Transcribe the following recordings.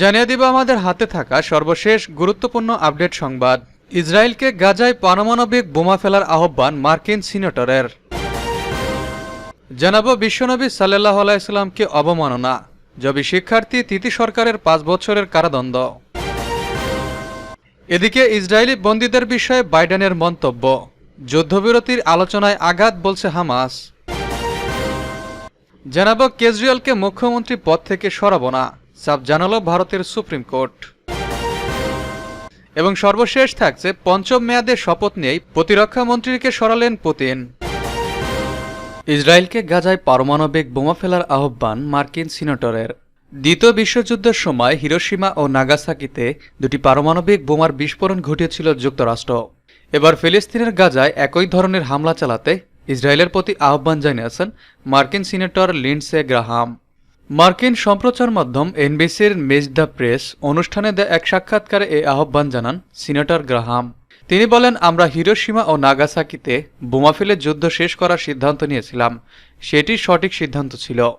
জানিয়ে দিব আমাদের হাতে থাকা সর্বশেষ গুরুত্বপূর্ণ আপডেট সংবাদ। ইসরায়েলকে গাজায় পারমাণবিক বোমা ফেলার আহ্বান মার্কিন সিনেটরের। জানাব বিশ্বনবী সাল্লাহ আলাইসাল্লামকে অবমাননা। জবি শিক্ষার্থী তিতি সরকারের পাঁচ বছরের কারাদণ্ড। এদিকে ইসরায়েলি বন্দীদের বিষয়ে বাইডেনের মন্তব্য। যুদ্ধবিরতির আলোচনায় আঘাত বলছে হামাস। জানাব কেজরিওয়ালকে মুখ্যমন্ত্রী পদ থেকে সরাবো না। সাব জানালো ভারতের সুপ্রিম কোর্ট। এবং সর্বশেষ থাকছে পঞ্চম মেয়াদে শপথ নিয়েই প্রতিরক্ষা মন্ত্রীকে সরালেন পুতিন। ইসরায়েলকে গাজায় পারমাণবিক বোমা ফেলার আহ্বান মার্কিন সিনেটরের। দ্বিতীয় বিশ্বযুদ্ধের সময় হিরোসীমা ও নাগাসাকিতে দুটি পারমাণবিক বোমার বিস্ফোরণ ঘটিয়েছিল যুক্তরাষ্ট্র। এবার ফিলিস্তিনের গাজায় একই ধরনের হামলা চালাতে ইসরায়েলের প্রতি আহ্বান জানিয়েছেন মার্কিন সিনেটর লিন্ডসে গ্রাহাম। মার্কিন সম্প্রচার মাধ্যম এনবিসির মেজ দ্য প্রেস অনুষ্ঠানে দেয় এক সাক্ষাৎকারে এই আহ্বান জানান সিনেটর গ্রাহাম। তিনি বলেন, আমরা হিরোসীমা ও নাগাসাকিতে বোমা ফেলে যুদ্ধ শেষ করার সিদ্ধান্ত নিয়েছিলাম। সেটি সঠিক সিদ্ধান্ত ছিল।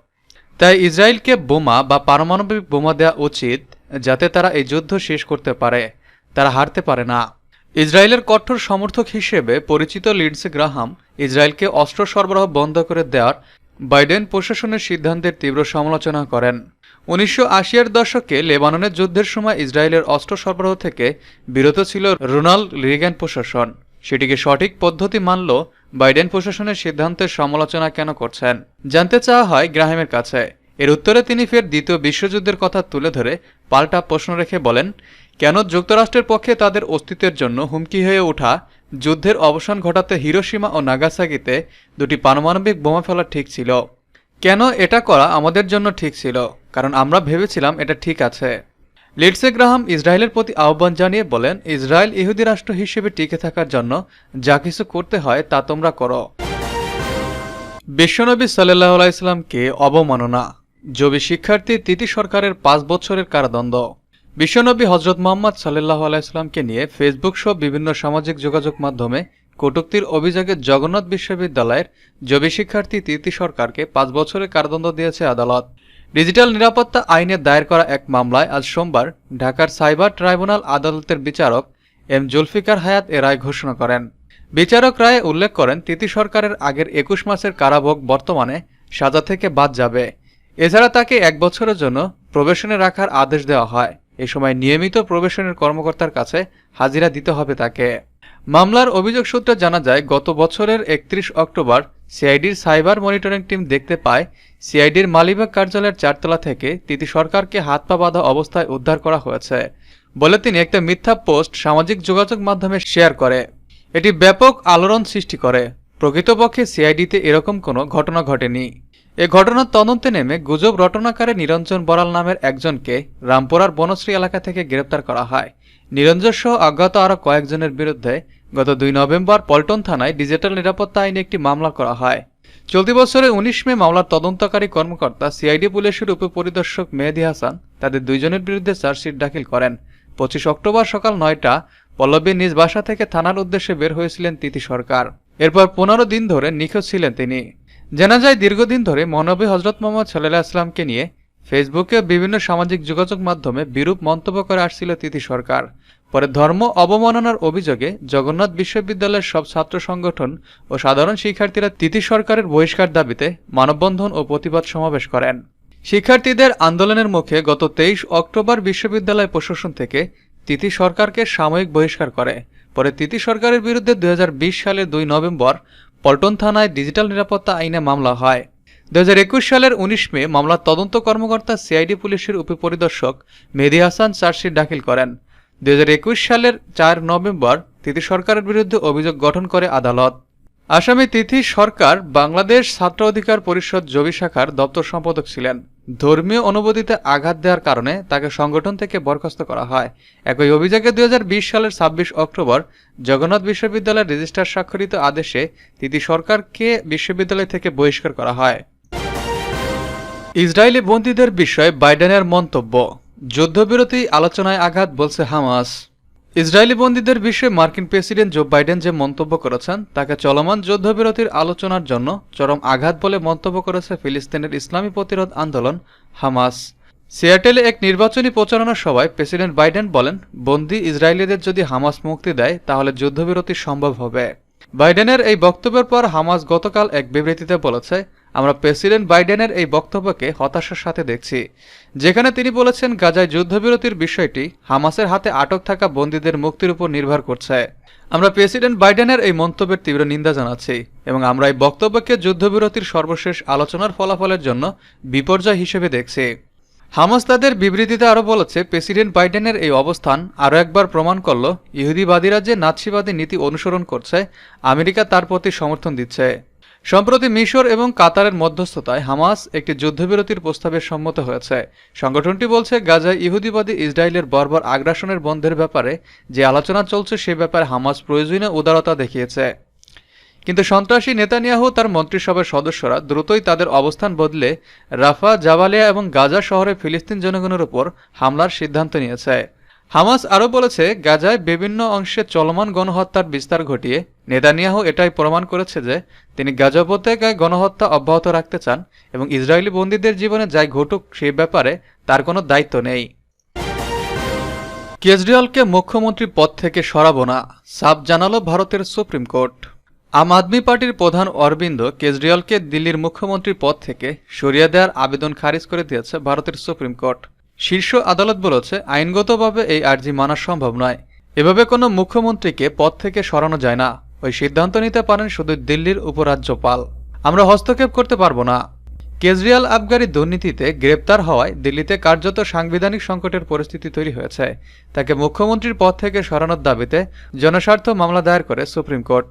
তাই ইসরায়েলকে বোমা বা পারমাণবিক বোমা দেওয়া উচিত যাতে তারা এই যুদ্ধ শেষ করতে পারে। তারা হারতে পারে না। ইসরায়েলের কঠোর সমর্থক হিসেবে পরিচিত লিডসে গ্রাহাম ইসরায়েলকে অস্ত্র সরবরাহ বন্ধ করে দেওয়ার বাইডেন প্রশাসনের সিদ্ধান্তের তীব্র সমালোচনা করেন। উনিশশো আশিয়ার দশকে লেবাননের যুদ্ধের সময় ইসরায়েলের অস্ত্র সরবরাহ থেকে বিরত ছিল রোনাল্ড রিগ্যান প্রশাসন। সেটিকে সঠিক পদ্ধতি মানল বাইডেন প্রশাসনের সিদ্ধান্তের সমালোচনা কেন করছেন? জানতে চাওয়া হয় গ্রাহামের কাছে। এর উত্তরে তিনি ফের দ্বিতীয় বিশ্বযুদ্ধের কথা তুলে ধরে পাল্টা প্রশ্ন রেখে বলেন, কেন যুক্তরাষ্ট্রের পক্ষে তাদের অস্তিত্বের জন্য হুমকি হয়ে ওঠা যুদ্ধের অবসান ঘটাতে হিরোসীমা ও নাগাসাকিতে দুটি পারমাণবিক বোমা ফেলা ঠিক ছিল। কেন এটা করা আমাদের জন্য ঠিক ছিল? কারণ আমরা ভেবেছিলাম এটা ঠিক আছে। লিডসে গ্রাহাম ইসরায়েলের প্রতি আহ্বান জানিয়ে বলেন, ইসরায়েল ইহুদি রাষ্ট্র হিসেবে টিকে থাকার জন্য যা কিছু করতে হয় তা তোমরা করো। বিশ্বনবী সাল্লাহ আলাইস্লামকে অবমাননা। জবি শিক্ষার্থী তিতি সরকারের পাঁচ বছরের কারাদণ্ড। বিশ্বনবী হজরত মোহাম্মদ সাল্লাহ আলাইস্লামকে নিয়ে ফেসবুক সহ বিভিন্ন সামাজিক যোগাযোগ মাধ্যমে কটুক্তির অভিযোগে জগন্নাথ বিশ্ববিদ্যালয়ের জবি শিক্ষার্থী তিতি সরকারকে পাঁচ বছরের কারাদণ্ড দিয়েছে আদালত। ডিজিটাল নিরাপত্তা আইনে দায়ের করা এক মামলায় আজ সোমবার ঢাকার সাইবার ট্রাইব্যুনাল আদালতের বিচারক এম জুলফিকার হায়াত এ রায় ঘোষণা করেন। বিচারক রায়ে উল্লেখ করেন, তিতি সরকারের আগের একুশ মাসের কারাভোগ বর্তমানে সাজা থেকে বাদ যাবে। এছাড়া তাকে এক বছরের জন্য প্রবেশনে রাখার আদেশ দেওয়া হয়। এ সময় নিয়মিত প্রবেশনের কর্মকর্তার কাছে হাজিরা দিতে হবে তাকে। মামলার অভিযোগ সূত্রে জানা যায়, গত বছরের একত্রিশ অক্টোবর সিআইডির সাইবার মনিটরিং টিম দেখতে পায়, সিআইডির মালিবাগ কার্যালয়ের চারতলা থেকে তিতি সরকারকে হাত পা বাঁধা অবস্থায় উদ্ধার করা হয়েছে। বলে তিনি একটা মিথ্যা পোস্ট সামাজিক যোগাযোগ মাধ্যমে শেয়ার করে। এটি ব্যাপক আলোড়ন সৃষ্টি করে। প্রকৃতপক্ষে সিআইডিতে এরকম কোনো ঘটনা ঘটেনি। এ ঘটনার তদন্তে নেমে গুজব রটনাকারে নিরঞ্জন বড়াল নামের একজনকে রামপুরার বনশ্রী এলাকা থেকে গ্রেপ্তার করা হয়। নিরঞ্জন সহ অজ্ঞাত আরও কয়েকজনের বিরুদ্ধে গত দুই নভেম্বর পল্টন থানায় ডিজিটাল নিরাপত্তা আইনে একটি মামলা করা হয়। চলতি বছরে উনিশ মে মামলার তদন্তকারী কর্মকর্তা সিআইডি পুলিশের উপপরিদর্শক মেহেদি হাসান তাদের দুইজনের বিরুদ্ধে চার্জশিট দাখিল করেন। পঁচিশ অক্টোবর সকাল নয়টা পল্লবী নিজ বাসা থেকে থানার উদ্দেশ্যে বের হয়েছিলেন তিথি সরকার। এরপর পনেরো দিন ধরে নিখোঁজ ছিলেন তিনি। জানা যায় দীর্ঘদিন ধরে মহানবী হজরত মোহাম্মদ সাল্লাহ আসলামকে নিয়ে ফেসবুকে বিভিন্ন সামাজিক যোগাযোগ মাধ্যমে বিরূপ মন্তব্য করে আসছিল তিথি সরকার। পরে ধর্ম অবমাননার অভিযোগে জগন্নাথ বিশ্ববিদ্যালয়ের সব ছাত্র সংগঠন ও সাধারণ শিক্ষার্থীরা তিথি সরকারের বহিষ্কার দাবিতে মানববন্ধন ও প্রতিবাদ সমাবেশ করেন। শিক্ষার্থীদের আন্দোলনের মুখে গত তেইশ অক্টোবর বিশ্ববিদ্যালয় প্রশাসন থেকে তিথি সরকারকে সাময়িক বহিষ্কার করে। পরে তিথি সরকারের বিরুদ্ধে দুই হাজার বিশ সালের দুই নভেম্বর পল্টন থানায় ডিজিটাল নিরাপত্তা আইনে মামলা হয়। দুই হাজার একুশ সালের উনিশ মে মামলার তদন্ত কর্মকর্তা সিআইডি পুলিশের উপপরিদর্শক মেহেদি হাসান চার্জশিট দাখিল করেন। দুই হাজার একুশ সালের চার নভেম্বর তিথি সরকারের বিরুদ্ধে অভিযোগ গঠন করে আদালত। আসামি তিথি সরকার বাংলাদেশ ছাত্র অধিকার পরিষদ জবি শাখার দপ্তর সম্পাদক ছিলেন। ধর্মীয় অনুভূতিতে আঘাত দেওয়ার কারণে তাকে সংগঠন থেকে বরখাস্ত করা হয়। একই অভিযোগে দুই হাজার বিশ সালের ছাব্বিশ অক্টোবর জগন্নাথ বিশ্ববিদ্যালয়ের রেজিস্ট্রার স্বাক্ষরিত আদেশে তিতি সরকারকে বিশ্ববিদ্যালয় থেকে বহিষ্কার করা হয়। ইসরায়েলি বন্দীদের বিষয়ে বাইডেনের মন্তব্য, যুদ্ধবিরতি আলোচনায় আঘাত বলছে হামাস। ইসরায়েলি বন্দীদের বিষয়ে মার্কিন প্রেসিডেন্ট জো বাইডেন যে মন্তব্য করেছেন, তাকে চলমান যুদ্ধবিরতির আলোচনার জন্য চরম আঘাত বলে মন্তব্য করেছে ফিলিস্তিনের ইসলামী প্রতিরোধ আন্দোলন হামাস। সিয়াটেলে এক নির্বাচনী প্রচারণা সভায় প্রেসিডেন্ট বাইডেন বলেন, বন্দি ইসরায়েলিদের যদি হামাস মুক্তি দেয়, তাহলে যুদ্ধবিরতি সম্ভব হবে। বাইডেনের এই বক্তব্যের পর হামাস গতকাল এক বিবৃতিতে বলেছে আমরা প্রেসিডেন্ট বাইডেনের এই বক্তব্যকে হতাশার সাথে দেখছি। যেখানে তিনি বলেছেন, গাজায় যুদ্ধবিরতির বিষয়টি হামাসের হাতে আটক থাকা বন্দীদের মুক্তির উপর নির্ভর করছে। আমরা প্রেসিডেন্ট বাইডেনের এই মন্তব্যের তীব্র নিন্দা জানাচ্ছি এবং আমরা এই বক্তব্যকে যুদ্ধবিরতির সর্বশেষ আলোচনার ফলাফলের জন্য বিপর্যয় হিসেবে দেখছি। হামাস তাদের বিবৃতিতে আরও বলেছে, প্রেসিডেন্ট বাইডেনের এই অবস্থান আরও একবার প্রমাণ করল, ইহুদিবাদীরা যে নাৎসিবাদী নীতি অনুসরণ করছে, আমেরিকা তার প্রতি সমর্থন দিচ্ছে। সম্প্রতি মিশর এবং কাতারের মধ্যস্থতায় হামাস একটি যুদ্ধবিরতির প্রস্তাবে সম্মত হয়েছে। সংগঠনটি বলছে, গাজায় ইহুদিবাদী ইসরায়েলের বর্বর আগ্রাসনের বন্ধের ব্যাপারে যে আলোচনা চলছে সে ব্যাপারে হামাস প্রয়োজনীয় উদারতা দেখিয়েছে। কিন্তু সন্ত্রাসী নেতানিয়াহু তার মন্ত্রিসভার সদস্যরা দ্রুতই তাদের অবস্থান বদলে রাফা, জাবালিয়া এবং গাজা শহরে ফিলিস্তিন জনগণের উপর হামলার সিদ্ধান্ত নিয়েছে। হামাস আরও বলেছে, গাজায় বিভিন্ন অংশে চলমান গণহত্যার বিস্তার ঘটিয়ে নেতানিয়াহু এটাই প্রমাণ করেছে যে তিনি গাজা উপত্যকায় গণহত্যা অব্যাহত রাখতে চান এবং ইসরায়েলি বন্দীদের জীবনে যাই ঘটুক সে ব্যাপারে তার কোনো দায়িত্ব নেই। কেজরিওয়ালকে মুখ্যমন্ত্রী পদ থেকে সরাবো না, সাফ জানালো ভারতের সুপ্রিম কোর্ট। আম আদমি পার্টির প্রধান অরবিন্দ কেজরিওয়ালকে দিল্লির মুখ্যমন্ত্রী পদ থেকে সরিয়ে দেওয়ার আবেদন খারিজ করে দিয়েছে ভারতের সুপ্রিম কোর্ট। শীর্ষ আদালত বলেছে, আইনগতভাবে এই আর্জি মানা সম্ভব নয়। এভাবে কোনো মুখ্যমন্ত্রীকে পদ থেকে সরানো যায় না। ওই সিদ্ধান্ত নিতে পারেন শুধু দিল্লির উপরাজ্যপাল। আমরা হস্তক্ষেপ করতে পারব না। কেজরিওয়াল আবগারি দুর্নীতিতে গ্রেপ্তার হওয়ায় দিল্লিতে কার্যত সাংবিধানিক সংকটের পরিস্থিতি তৈরি হয়েছে। তাকে মুখ্যমন্ত্রীর পদ থেকে সরানোর দাবিতে জনস্বার্থ মামলা দায়ের করে সুপ্রিম কোর্ট।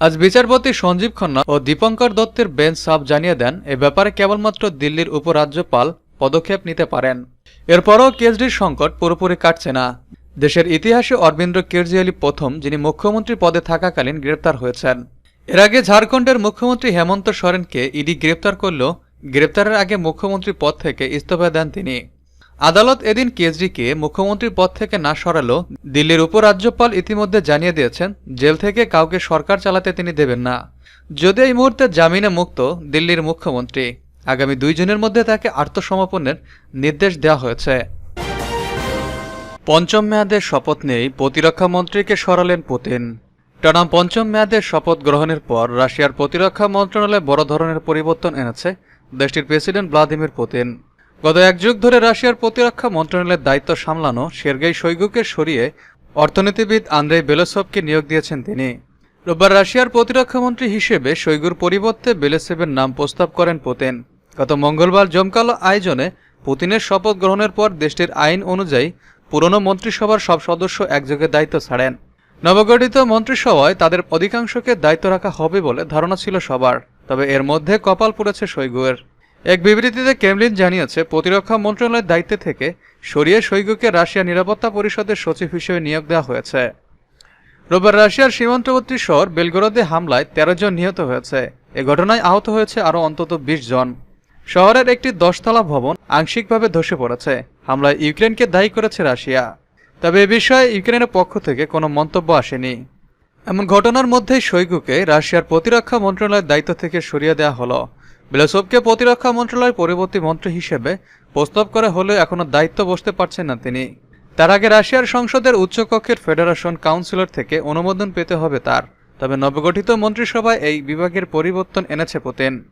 আজ বিচারপতি সঞ্জীব খন্না ও দীপঙ্কর দত্তের বেঞ্চ সাফ জানিয়ে দেন, এ ব্যাপারে কেবলমাত্র দিল্লির উপরাজ্যপাল পদক্ষেপ নিতে পারেন। এরপরও কেজরির সংকট পুরোপুরি কাটছে না। দেশের ইতিহাসে অরবিন্দ কেজরিওয়ালি প্রথম, যিনি মুখ্যমন্ত্রী পদে থাকাকালীন গ্রেপ্তার হয়েছেন। এর আগে ঝাড়খণ্ডের মুখ্যমন্ত্রী হেমন্ত সোরেনকে ইডি গ্রেপ্তার করলেও গ্রেপ্তারের আগে মুখ্যমন্ত্রী পদ থেকে ইস্তফা দেন তিনি। আদালত এদিন কেজরিকে মুখ্যমন্ত্রীর পদ থেকে না সরালেও দিল্লির উপরাজ্যপাল ইতিমধ্যে জানিয়ে দিয়েছেন, জেল থেকে কাউকে সরকার চালাতে তিনি দেবেন না। যদি এই মুহূর্তে জামিনে মুক্ত, দিল্লির মুখ্যমন্ত্রী। আগামী দুই জনের মধ্যে তাকে আত্মসমর্পণের নির্দেশ দেওয়া হয়েছে। পঞ্চম মেয়াদের শপথ নেই প্রতিরক্ষা মন্ত্রীকে সরালেন পুতিন। টানা পঞ্চম মেয়াদের শপথ গ্রহণের পর রাশিয়ার প্রতিরক্ষা মন্ত্রণালয় বড় ধরনের পরিবর্তন এনেছে দেশটির প্রেসিডেন্ট ভ্লাদিমির পুতিন। গত এক যুগ ধরে রাশিয়ার প্রতিরক্ষা মন্ত্রণালয়ের দায়িত্ব সামলানো সের্গেই শৈগুকে সরিয়ে অর্থনীতিবিদ আন্দ্রে বেলেসভকে নিয়োগ দিয়েছেন তিনি। রোববার রাশিয়ার প্রতিরক্ষামন্ত্রী হিসেবে শৈগুর পরিবর্তে বেলেসেভের নাম প্রস্তাব করেন পুতিন। গত মঙ্গলবার জমকালো আয়োজনে পুতিনের শপথ গ্রহণের পর দেশটির আইন অনুযায়ী পুরনো মন্ত্রিসভার সব সদস্য একযোগে দায়িত্ব ছাড়েন। নবগঠিত মন্ত্রিসভায় তাদের অধিকাংশকে দায়িত্ব রাখা হবে বলে ধারণা ছিল সবার, তবে এর মধ্যে কপাল পড়েছে শৈগুয়ের এক বিবৃতিতে ক্রেমলিন জানিয়েছে, প্রতিরক্ষা মন্ত্রণালয়ের দায়িত্বে থেকে সরিয়ে শৈগুকে রাশিয়া নিরাপত্তা পরিষদের সচিব হিসেবে নিয়োগ দেওয়া হয়েছে। রোববার রাশিয়ার সীমান্তবর্তী শহর বেলগরোদে হামলায় তেরো জন নিহত হয়েছে। এ ঘটনায় আহত হয়েছে আরও অন্তত বিশ জন। শহরের একটি দশতলা ভবন আংশিকভাবে ধসে পড়েছে। হামলায় ইউক্রেনকে দায়ী করেছে রাশিয়া। তবে এ বিষয়ে ইউক্রেনের পক্ষ থেকে কোনো মন্তব্য আসেনি। এমন ঘটনার মধ্যেই শৈগুকে রাশিয়ার প্রতিরক্ষা মন্ত্রণালয়ের দায়িত্ব থেকে সরিয়ে দেওয়া হলো। বেলাসবকে প্রতিরক্ষা মন্ত্রণালয়ের পরবর্তী মন্ত্রী হিসেবে প্রস্তাব করা হলেও এখনও দায়িত্ব বসতে পারছেন না তিনি। তার আগে রাশিয়ার সংসদের উচ্চকক্ষের ফেডারেশন কাউন্সিলর থেকে অনুমোদন পেতে হবে তার। তবে নবগঠিত মন্ত্রিসভায় এই বিভাগের পরিবর্তন এনেছে পুতিন।